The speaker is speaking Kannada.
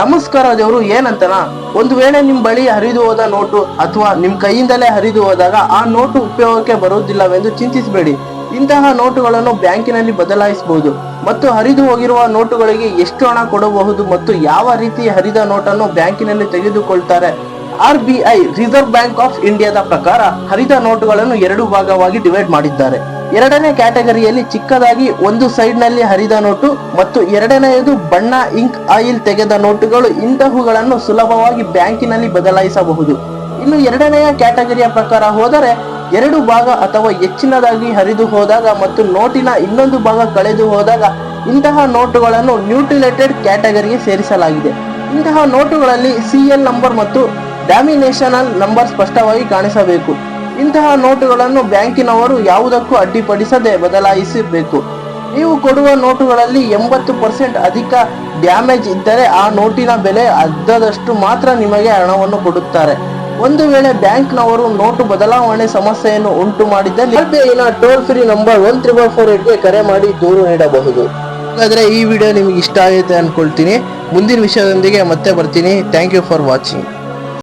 ನಮಸ್ಕಾರ ದೇವರು, ಏನಂತನ? ಒಂದು ವೇಳೆ ನಿಮ್ ಬಳಿ ಹರಿದು ಹೋದ ನೋಟು ಅಥವಾ ನಿಮ್ ಕೈಯಿಂದಲೇ ಹರಿದು ಹೋದಾಗ ಆ ನೋಟು ಉಪಯೋಗಕ್ಕೆ ಬರುವುದಿಲ್ಲವೆಂದು ಚಿಂತಿಸಬೇಡಿ. ಇಂತಹ ನೋಟುಗಳನ್ನು ಬ್ಯಾಂಕಿನಲ್ಲಿ ಬದಲಾಯಿಸಬಹುದು. ಮತ್ತು ಹರಿದು ಹೋಗಿರುವ ನೋಟುಗಳಿಗೆ ಎಷ್ಟು ಹಣ ಕೊಡಬಹುದು ಮತ್ತು ಯಾವ ರೀತಿ ಹರಿದ ನೋಟನ್ನು ಬ್ಯಾಂಕಿನಲ್ಲಿ ತೆಗೆದುಕೊಳ್ತಾರೆ? R B I, reserve bank of ಇಂಡಿಯಾದ ಪ್ರಕಾರ ಹರಿದ ನೋಟುಗಳನ್ನು ಎರಡು ಭಾಗವಾಗಿ ಡಿವೈಡ್ ಮಾಡಿದ್ದಾರೆ. ಎರಡನೇ ಕ್ಯಾಟಗರಿಯಲ್ಲಿ ಚಿಕ್ಕದಾಗಿ ಒಂದು ಸೈಡ್ನಲ್ಲಿ ಹರಿದ ನೋಟು ಮತ್ತು ಎರಡನೆಯದು ಬಣ್ಣ ಇಂಕ್ ಆಯಿಲ್ ತೆಗೆದ ನೋಟುಗಳು ಇಂತಹವುಗಳನ್ನು ಸುಲಭವಾಗಿ ಬ್ಯಾಂಕಿನಲ್ಲಿ ಬದಲಾಯಿಸಬಹುದು. ಇನ್ನು ಎರಡನೆಯ ಕ್ಯಾಟಗರಿಯ ಪ್ರಕಾರ ಹೋದರೆ ಎರಡು ಭಾಗ ಅಥವಾ ಹೆಚ್ಚಿನದಾಗಿ ಹರಿದು ಹೋದಾಗ ಮತ್ತು ನೋಟಿನ ಇನ್ನೊಂದು ಭಾಗ ಕಳೆದು ಹೋದಾಗ ಇಂತಹ ನೋಟುಗಳನ್ನು ನ್ಯೂಟ್ರಿಲೇಟೆಡ್ ಕ್ಯಾಟಗರಿಗೆ ಸೇರಿಸಲಾಗಿದೆ. ಇಂತಹ ನೋಟುಗಳಲ್ಲಿ ಸಿಎಲ್ ನಂಬರ್ ಮತ್ತು ಡ್ಯಾಮಿನೇಷನಲ್ ನಂಬರ್ ಸ್ಪಷ್ಟವಾಗಿ ಕಾಣಿಸಬೇಕು. ಇಂತಹ ನೋಟುಗಳನ್ನು ಬ್ಯಾಂಕಿನವರು ಯಾವುದಕ್ಕೂ ಅಡ್ಡಿಪಡಿಸದೆ ಬದಲಾಯಿಸಬೇಕು. ನೀವು ಕೊಡುವ ನೋಟುಗಳಲ್ಲಿ ಎಂಬತ್ತು ಪರ್ಸೆಂಟ್ ಅಧಿಕ ಡ್ಯಾಮೇಜ್ ಇದ್ದರೆ ಆ ನೋಟಿನ ಬೆಲೆ ಅರ್ಧದಷ್ಟು ಮಾತ್ರ ನಿಮಗೆ ಹಣವನ್ನು ಕೊಡುತ್ತಾರೆ. ಒಂದು ವೇಳೆ ಬ್ಯಾಂಕ್ನವರು ನೋಟು ಬದಲಾವಣೆ ಸಮಸ್ಯೆಯನ್ನು ಉಂಟು ಮಾಡಿದ್ದಲ್ಲಿ ಆರ್ಬಿಐನ toll free number one triple four ಏಟ್ಗೆ ಕರೆ ಮಾಡಿ ದೂರು ನೀಡಬಹುದು. ಹಾಗಾದರೆ ಈ ವಿಡಿಯೋ ನಿಮಗೆ ಇಷ್ಟ ಆಗುತ್ತೆ ಅಂದ್ಕೊಳ್ತೀನಿ ಮುಂದಿನ ವಿಷಯದೊಂದಿಗೆ ಮತ್ತೆ ಬರ್ತೀನಿ. Thank you for watching.